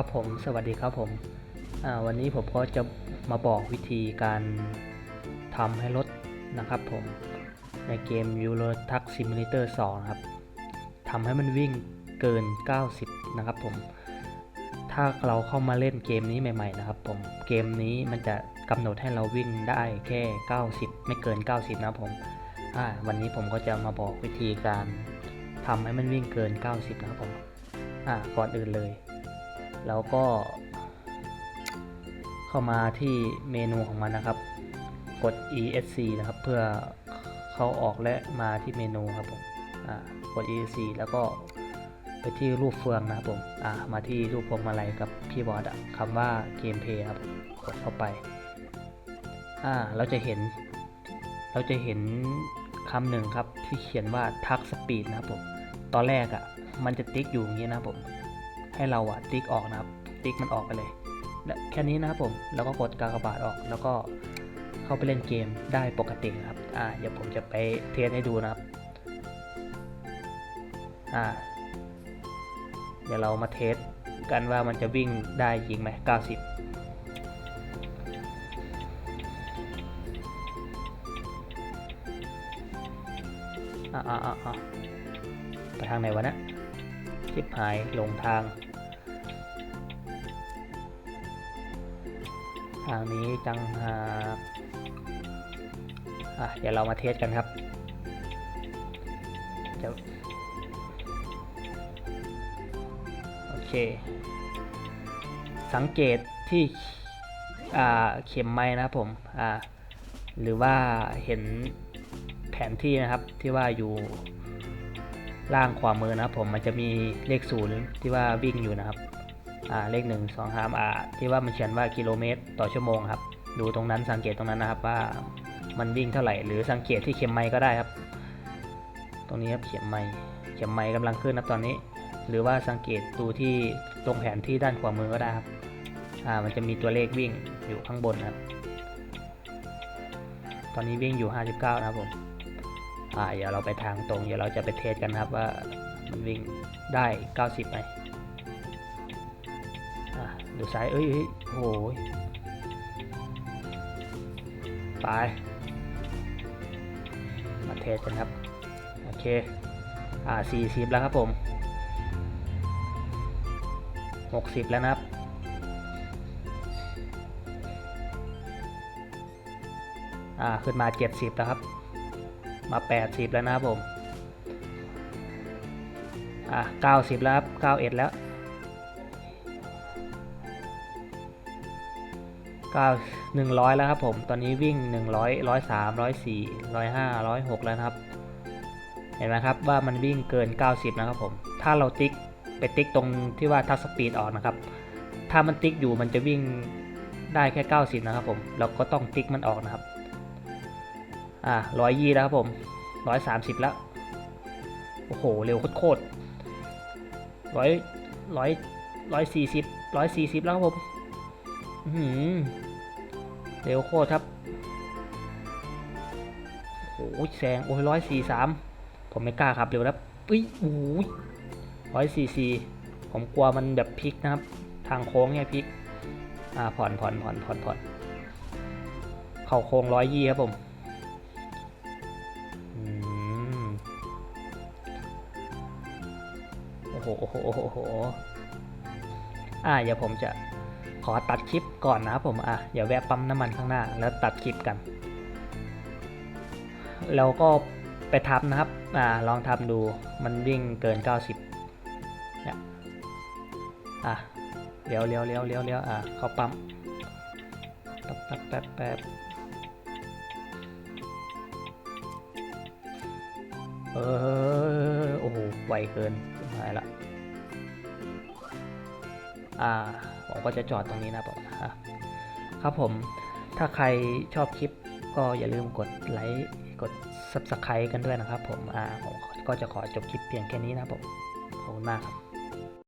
ครับผม สวัสดีครับผมวันนี้ผมก็จะมาบอกวิธีการทำให้รถนะครับผม ในเกม Euro Truck Simulator 2 ครับทำให้มันวิ่งเกิน 90 นะครับผม ถ้าเราเข้ามาเล่นเกมนี้ใหม่ ๆ นะครับผม เกมนี้มันจะกำหนดให้เราวิ่งได้แค่ 90 ไม่เกิน 90 นะผมวันนี้ผมก็จะมาบอกวิธีการทำให้มันวิ่งเกิน 90 นะครับผมก่อนอื่นเลย แล้วก็ เข้ามาที่เมนูของมันนะครับ กด esc นะครับ เพื่อเข้าออกและมาที่เมนูครับผมกด esc แล้วก็ไปที่รูปเฟืองนะครับผมมาที่รูปพวงมาลัยกับคีย์บอร์ดคำว่าเกมเพย์ครับกดเข้าไปเราจะเห็น เราจะเห็นคำหนึ่งครับที่เขียนว่าทักสปีดนะครับผม ตอนแรกอะ่ะมันจะติ๊กอยู่อย่างนี้นะครับผม ให้เราอะติ๊กออกนะครับ ติ๊กมันออกไปเลยแลแค่นี้นะครับผมแล้วก็กดกากบาทออกแล้วก็เข้าไปเล่นเกมได้ปกตินะครับอ่าเดี๋ยวผมจะไปเทสให้ดูนะครับอ่าเดี๋ยวเรามาเทสกันว่ามันจะวิ่งได้จริงไหม90อ่าอ่าอ่าอ่าไปทางไหนวะเนะชิบหายหลงทาง ทางนี้จังหากอะเดี๋ยวเรามาเทสกันครับจะโอเค สังเกตที่อ่าเข็มไม้นะครับผมอ่าหรือว่าเห็นแผนที่นะครับที่ว่าอยู่ล่างขวามือนะครับผมมันจะมีเลขศูนย์ที่ว่าวิ่งอยู่นะครับ เลขหนึ่งสองสามอ่าที่ว่ามันเขียนว่ากิโลเมตรต่อชั่วโมงครับ ดูตรงนั้นสังเกตตรงนั้นนะครับว่ามันวิ่งเท่าไหร่ หรือสังเกตที่เข็มไม้ก็ได้ครับ ตรงนี้ครับเข็มไม้เข็มไม้กำลังขึ้นนะตอนนี้ หรือว่าสังเกตดูที่ตรงแผนที่ด้านขวามือก็ได้ครับอ่ามันจะมีตัวเลขวิ่งอยู่ข้างบนนะครับ ตอนนี้วิ่งอยู่ 59 นะครับผมอ่าเดี๋ยวเราไปทางตรง เดี๋ยวเราจะไปเทสกันครับว่ามันวิ่งได้ 90ไหม อ่าดูซ้ายเอ้ยเอ้ยโอ้ยไป มาเทสกันครับ โอเค อ่า40แล้วครับผม60แล้วนะครับอ่าขึ้นมา 70 แล้วครับ มา 80 แล้วนะครับผม อ่า90 แล้วครับ91 แล้ว 9 100 แล้วครับผม ตอนนี้วิ่ง 100 103 104 105 106 แล้วนะครับ เห็นไหมครับว่ามันวิ่งเกิน 90 นะครับผม ถ้าเราติ๊กไปติ๊กตรงที่ว่าทักสปีดออกนะครับ ถ้ามันติ๊กอยู่มันจะวิ่งได้แค่ 90 นะครับผม เราก็ต้องติ๊กมันออกนะครับ อ่าร้อยยี่แล้วครับผมร้อยสามสิบแล้ว โอ้โห เร็วโคตรร้อยร้อยร้อยสี่สิบร้อยสี่สิบแล้วครับผม เร็วโคตรครับ โอ้โหแซงโอ้ยร้อยสี่สามผมไม่กล้าครับเร็วแล้วอุ้ยโอ้ยร้อยสี่สี่ผมกลัวมันแบบพลิกนะครับ ทางโค้งเนี่ยพลิก อ่าผ่อนผ่อนผ่อนผ่อนผ่อนเข่าโค้งร้อยยี่ครับผมโอ้โหโอ้โหโอ้โหอ่าเดี๋ยวผมจะ อตัดคลิปก่อนนะครับผมอะเดี๋ยวแวะปั๊มน้ำมันข้างหน้า แล้วตัดคลิปกัน แล้วก็ไปทำนะครับอ่าลองทำดูมันวิ่งเกิน 90เนี่ยอะเลี้ยวเลี้ยวเลี้ยวเลี้ยวเลี้ยวอะเข้าปั๊มแป๊บแป๊บแป๊บแป๊บเออโอ้โหไวเกินหายละอ่า ผมก็จะจอดตรงนี้นะผมอะครับผมถ้าใครชอบคลิปก็อย่าลืมกดไลค์กด Subscribe กันด้วยนะครับผมอ่าผมก็จะขอจบคลิปเพียงแค่นี้นะครับผมขอบคุณมากครับ